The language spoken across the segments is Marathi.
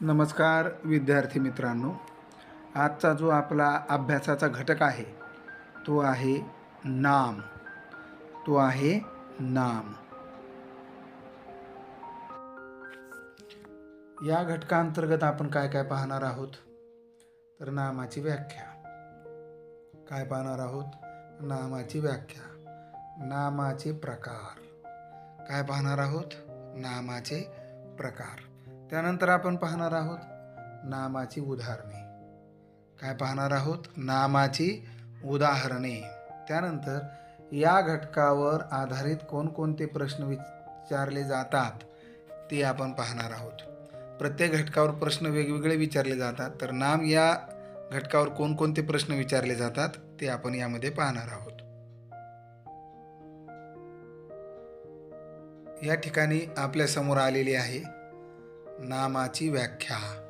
नमस्कार विद्यार्थी मित्रांनो. आजचा जो आपला अभ्यासाचा घटक आहे तो आहे नाम. तो आहे नाम. या घटकांतर्गत आपण काय काय पाहणार आहोत? तर नामाची व्याख्या. काय पाहणार आहोत? नामाची व्याख्या. नामाचे प्रकार. काय पाहणार आहोत? नामाचे प्रकार. त्यानंतर आपण पाहणार आहोत नामाची उदाहरणे. काय पाहणार आहोत? नामाची उदाहरणे. त्यानंतर या घटकावर आधारित कोणकोणते प्रश्न विचारले जातात ते आपण पाहणार आहोत. प्रत्येक घटकावर प्रश्न वेगवेगळे विचारले जातात तर नाम या घटकावर कोणकोणते प्रश्न विचारले जातात ते आपण यामध्ये पाहणार आहोत. या ठिकाणी आपल्यासमोर आलेली आहे नामाची व्याख्या.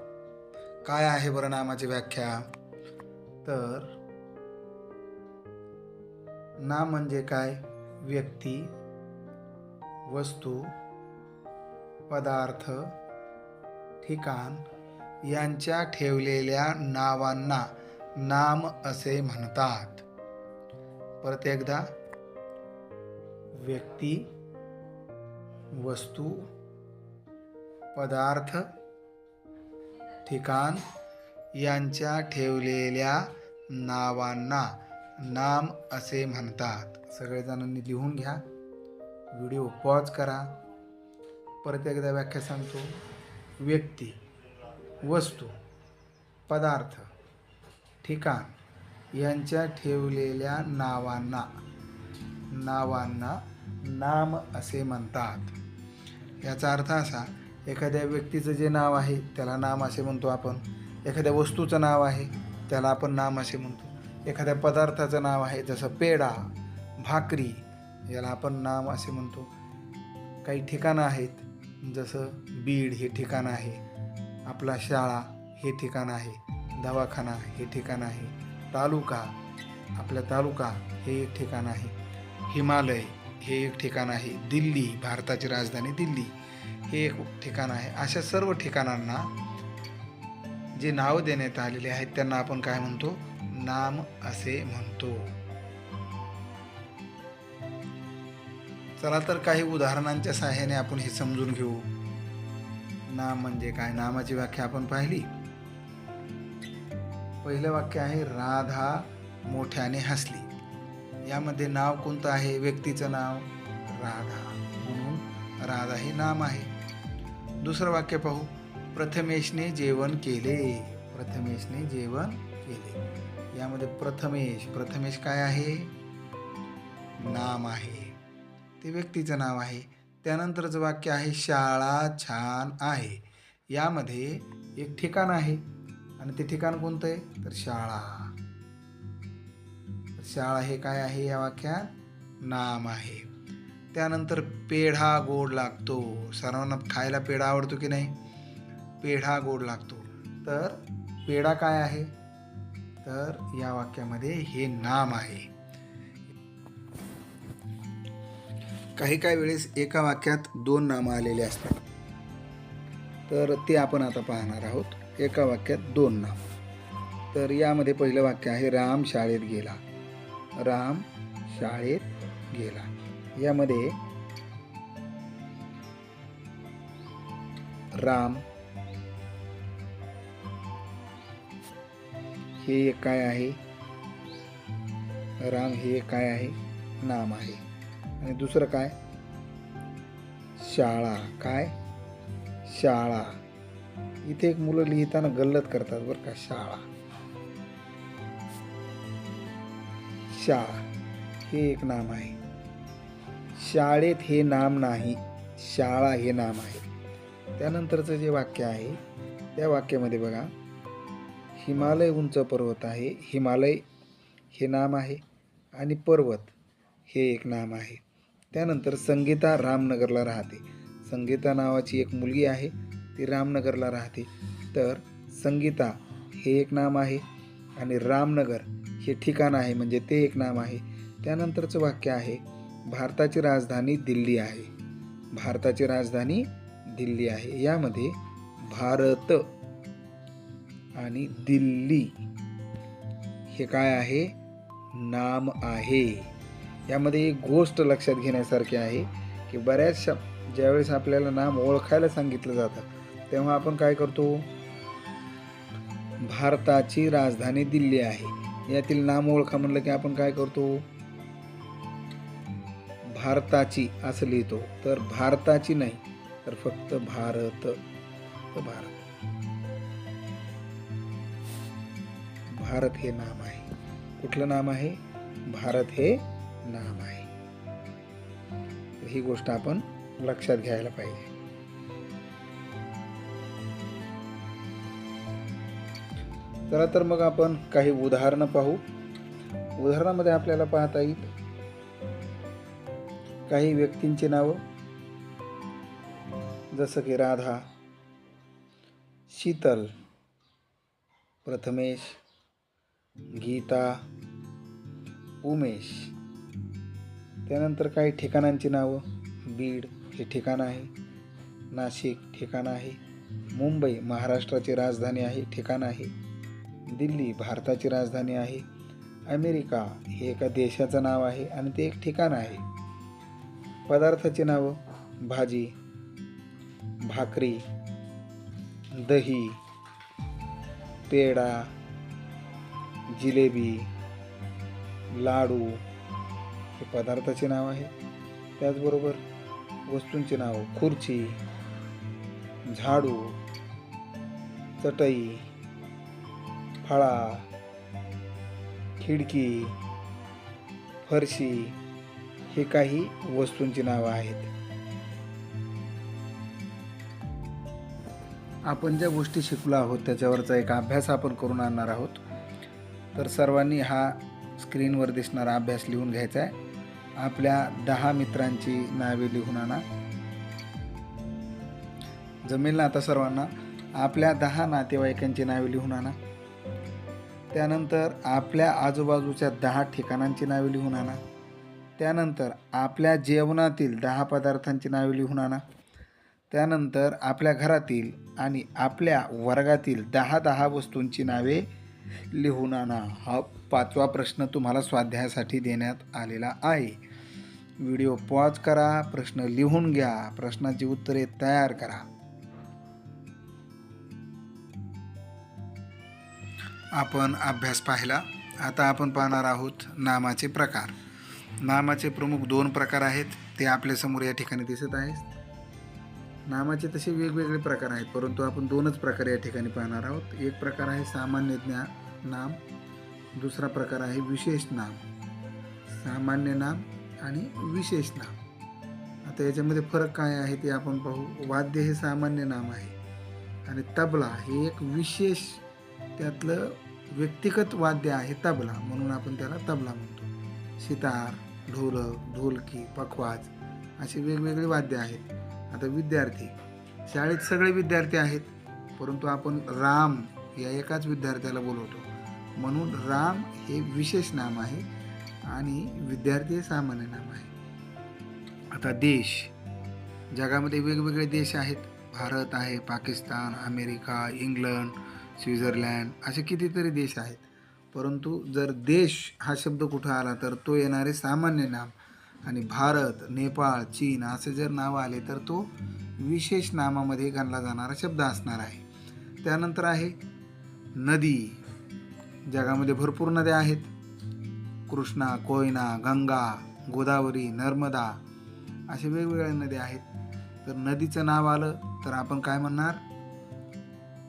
काय आहे बरं नामाची व्याख्या? तर नाम म्हणजे काय? व्यक्ती वस्तू पदार्थ ठिकाण यांच्या ठेवलेल्या नावांना नाम असे म्हणतात. परत एकदा. व्यक्ती वस्तू पदार्थ ठिकाण यांच्या ठेवलेल्या नावांना नाम असे म्हणतात. सगळेजणांनी लिहून घ्या. व्हिडिओ पॉज करा. परत एकदा व्याख्या सांगतो. व्यक्ती वस्तू पदार्थ ठिकाण यांच्या ठेवलेल्या नावांना नावांना नाम असे म्हणतात. याचा अर्थ असा एखाद्या व्यक्तीचं जे नाव आहे त्याला नाम असे म्हणतो आपण. एखाद्या वस्तूचं नाव आहे त्याला आपण नाम असे म्हणतो. एखाद्या पदार्थाचं नाव आहे जसं पेढा भाकरी याला आपण नाम असे म्हणतो. काही ठिकाणं आहेत जसं बीड हे ठिकाण आहे आपला शाळा हे ठिकाण आहे दवाखाना हे ठिकाण आहे तालुका आपला तालुका हे एक ठिकाण आहे हिमालय हे एक ठिकाण आहे दिल्ली भारताची राजधानी दिल्ली. हे एक ठिकाण आहे. अशा सर्व ठिकाणांना जे नाव देण्यात आलेले आहेत त्यांना आपण काय म्हणतो? नाम असे म्हणतो. चला तर काही उदाहरणांच्या सहाय्याने आपण हे समजून घेऊ. नाम म्हणजे काय? नामाची व्याख्या आपण पाहिली. पहिलं वाक्य आहे राधा मोठ्याने हसली. यामध्ये नाव कोणतं आहे? व्यक्तीचं नाव राधा. म्हणून राधा हे नाम आहे. दुसरं वाक्य पाहू. प्रथमेशने जेवण केले. प्रथमेशने जेवण केले. यामध्ये प्रथमेश प्रथमेश काय आहे? नाम आहे. ते व्यक्तीचं नाव आहे. त्यानंतरचं वाक्य आहे शाळा छान आहे. यामध्ये एक ठिकाण आहे आणि ते ठिकाण कोणतं आहे? तर शाळा. शाळा हे काय आहे या वाक्यात? नाम आहे. त्यानंतर पेढा गोड लागतो. सर्वांना खायला पेढा आवडतो की नाही? पेढा गोड लागतो. तर पेढा काय आहे? तर या वाक्यामध्ये हे नाम आहे. काही काही वेळेस एका वाक्यात दोन नामं आलेले असतात. तर ते आपण आता पाहणार आहोत. एका वाक्यात दोन नाम. तर यामध्ये पहिलं वाक्य आहे राम शाळेत गेला. राम शाळेत गेला. यामध्ये राम हे एक काय आहे? राम हे एक काय आहे? नाम आहे. आणि दुसरं काय? शाळा. काय? शाळा. इथे एक मुलं लिहिताना गल्लत करतात बरं का शाळा. शाळा. हे एक नाम आहे. शाळेत हे नाम नाही शाळा हे नाम आहे. त्यानंतरचं जे वाक्य आहे त्या वाक्यामध्ये बघा हिमालय उंच पर्वत आहे हिमालय हे नाम आहे आणि पर्वत हे एक नाम आहे. त्यानंतर संगीता रामनगरला राहते. संगीता नावाची एक मुलगी आहे ती रामनगरला राहते. तर संगीता हे एक नाम आहे आणि रामनगर हे ठिकाण आहे म्हणजे ते एक नाम आहे. त्यानंतरचं वाक्य आहे भारताची राजधानी दिल्ली आहे. भारताची राजधानी दिल्ली आहे. यामध्ये भारत आणि दिल्ली हे काय आहे? नाम आहे. यामध्ये एक गोष्ट लक्षात घेण्यासारखी आहे की बऱ्याचशा ज्यावेळेस आपल्याला नाम ओळखायला सांगितलं जातं तेव्हा आपण काय करतो? भारताची राजधानी दिल्ली आहे. यातील नाम ओळखा म्हणलं की आपण काय करतो? भारताची असं लिहितो. तर भारताची नाही तर फक्त भारत. भारत. भारत हे नाम आहे. कुठलं नाम आहे? भारत हे नाम आहे. ही गोष्ट आपण लक्षात घ्यायला पाहिजे. चला तर मग आपण काही उदाहरणं पाहू. उदाहरणामध्ये आपल्याला पाहता येईल काही व्यक्तींची नावं? जसं की राधा शीतल प्रथमेश गीता उमेश. त्यानंतर काही ठिकाणांची नावं? बीड हे ठिकाण आहे नाशिक ठिकाण आहे मुंबई महाराष्ट्राची राजधानी आहे ठिकाण आहे दिल्ली भारताची राजधानी आहे अमेरिका हे एका देशाचं नाव आहे आणि ते एक ठिकाण आहे. पदार्थाची नावं? भाजी भाकरी दही पेढा जिलेबी लाडू. हे पदार्थाचे नाव आहे त्याचबरोबर वस्तूंची नावं? खुर्ची झाडू चटई फळा खिडकी फरशी. हे काही वस्तूंची नावं आहेत. आपण ज्या गोष्टी शिकलो आहोत त्याच्यावरचा एक अभ्यास आपण करून आणणार आहोत. तर सर्वांनी हा स्क्रीनवर दिसणारा अभ्यास लिहून घ्यायचा आहे. आपल्या दहा मित्रांची नावे लिहून आणा. जमेल ना आता सर्वांना? आपल्या दहा नातेवाईकांची नावे लिहून आणा. त्यानंतर आपल्या आजूबाजूच्या दहा ठिकाणांची नावे लिहून आणा. त्यानंतर आपल्या जेवणातील दहा पदार्थांची नावे लिहून आणा. त्यानंतर आपल्या घरातील आणि आपल्या वर्गातील दहा दहा वस्तूंची नावे लिहून आणा. हा पाचवा प्रश्न तुम्हाला स्वाध्यायासाठी देण्यात आलेला आहे. व्हिडिओ पॉज करा प्रश्न लिहून घ्या प्रश्नाची उत्तरे तयार करा. आपण अभ्यास पाहिला. आता आपण पाहणार आहोत नामाचे प्रकार. नामाचे प्रमुख दोन प्रकार आहेत ते आपल्यासमोर या ठिकाणी दिसत आहेत. नामाचे तसे वेगवेगळे प्रकार आहेत परंतु आपण दोनच प्रकार या ठिकाणी पाहणार आहोत. एक प्रकार आहे सामान्य ज्ञा नाम. दुसरा प्रकार आहे विशेष नाम. सामान्य नाम आणि विशेष नाम. आता याच्यामध्ये फरक काय आहे ते आपण पाहू. वाद्य हे सामान्य नाम आहे आणि तबला हे एक विशेष त्यातलं व्यक्तिगत वाद्य आहे तबला म्हणून आपण त्याला तबला म्हणतो. सितार ढोलक ढोलकी पखवाज असे वेगवेगळे वाद्य आहेत. आता विद्यार्थी शाळेत सगळे विद्यार्थी आहेत परंतु आपण राम या एकाच विद्यार्थ्याला बोलवतो. म्हणून राम हे विशेष नाम आहे आणि विद्यार्थी हे सामान्य नाम आहे. आता देश जगामध्ये वेगवेगळे देश आहेत. भारत आहे पाकिस्तान अमेरिका इंग्लंड स्वित्झर्लंड असे कितीतरी देश आहेत. परंतु जर देश हा शब्द कुठं आला तर तो येणारे सामान्य नाम आणि भारत नेपाळ चीन असे जर नाव आले तर तो विशेष नामामध्ये गणला जाणारा शब्द असणार आहे. त्यानंतर आहे नदी. जगामध्ये भरपूर नद्या आहेत. कृष्णा कोयना गंगा गोदावरी नर्मदा असे वेगवेगळ्या नद्या आहेत. तर नदीचं नाव आलं तर आपण काय म्हणणार?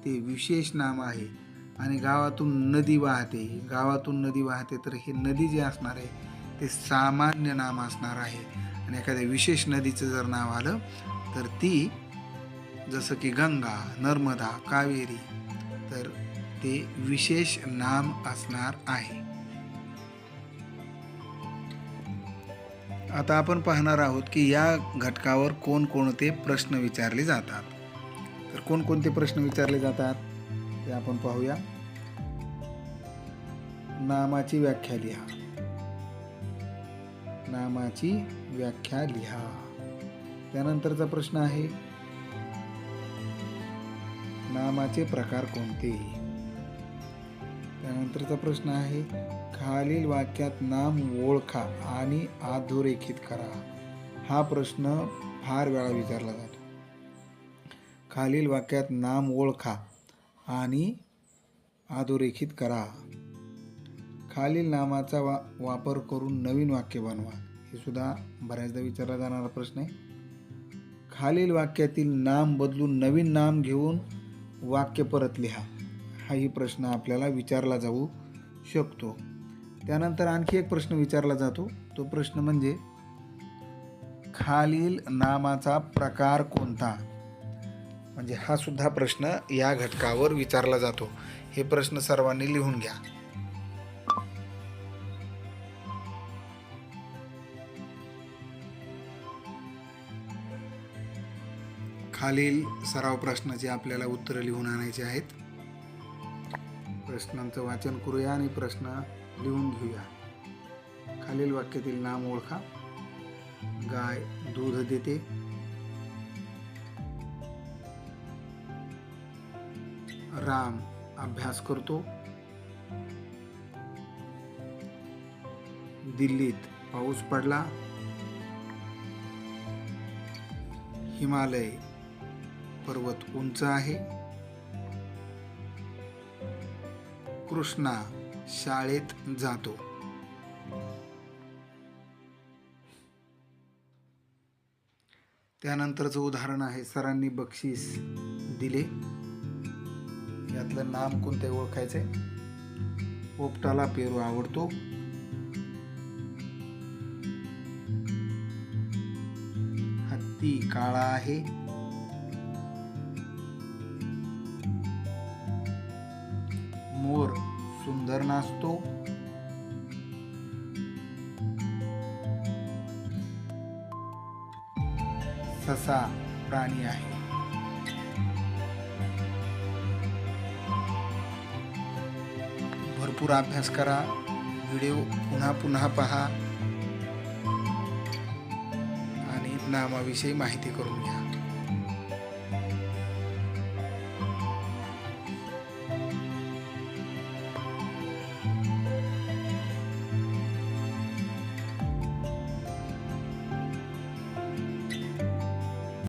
ते विशेष नाम आहे. आणि गावातून नदी वाहते. गावातून नदी वाहते तर हे नदी जे असणार आहे ते सामान्य नाम असणार आहे. आणि एखाद्या विशेष नदीचं जर नाव आलं तर ती जसं की गंगा नर्मदा कावेरी तर ते विशेष नाम असणार आहे. आता आपण पाहणार आहोत की या घटकावर कोणकोणते प्रश्न विचारले जातात. तर कोणकोणते प्रश्न विचारले जातात? ते आपण पाहूया. नामाची व्याख्या लिहा. नामाची व्याख्या लिहा. त्यानंतरचा प्रश्न आहे नामाचे प्रकार कोणते? त्यानंतरचा प्रश्न आहे खालील वाक्यात नाम ओळखा आणि अधोरेखित करा. हा प्रश्न फार वेळा विचारला जातो. खालील वाक्यात नाम ओळखा आणि अधोरेखित करा. खालील नामाचा वा वापर करून नवीन वाक्य बनवा. हे सुद्धा बऱ्याचदा विचारला जाणारा प्रश्न आहे. खालील वाक्यातील नाम बदलून नवीन नाम घेऊन वाक्य परत लिहा. हाही प्रश्न आपल्याला विचारला जाऊ शकतो. त्यानंतर आणखी एक प्रश्न विचारला जातो. तो प्रश्न म्हणजे खालील नामाचा प्रकार कोणता? म्हणजे हा सुद्धा प्रश्न या घटकावर विचारला जातो. हे प्रश्न सर्वांनी लिहून घ्या. खालील सराव प्रश्नाची आपल्याला उत्तरं लिहून आणायची आहेत. प्रश्नांचं वाचन करूया आणि प्रश्न लिहून घेऊया. खालील वाक्यातील नाम ओळखा. गाय दूध देते. राम अभ्यास करतो. दिल्लीत पाऊस पडला. हिमालय पर्वत उंच आहे. कृष्णा शाळेत जातो. त्यानंतरचं उदाहरण आहे सरांनी बक्षीस दिले. यातलं नाम कोणते ओळखायचंय पोपटाला पेरू आवडतो. हत्ती काळा आहे. मोर सुंदर नाचतो. ससा प्राणी आहे. भरपूर अभ्यास करा. व्हिडिओ पुन्हा पुन्हा पहा. आणि नामाविषयी माहिती करून घ्या.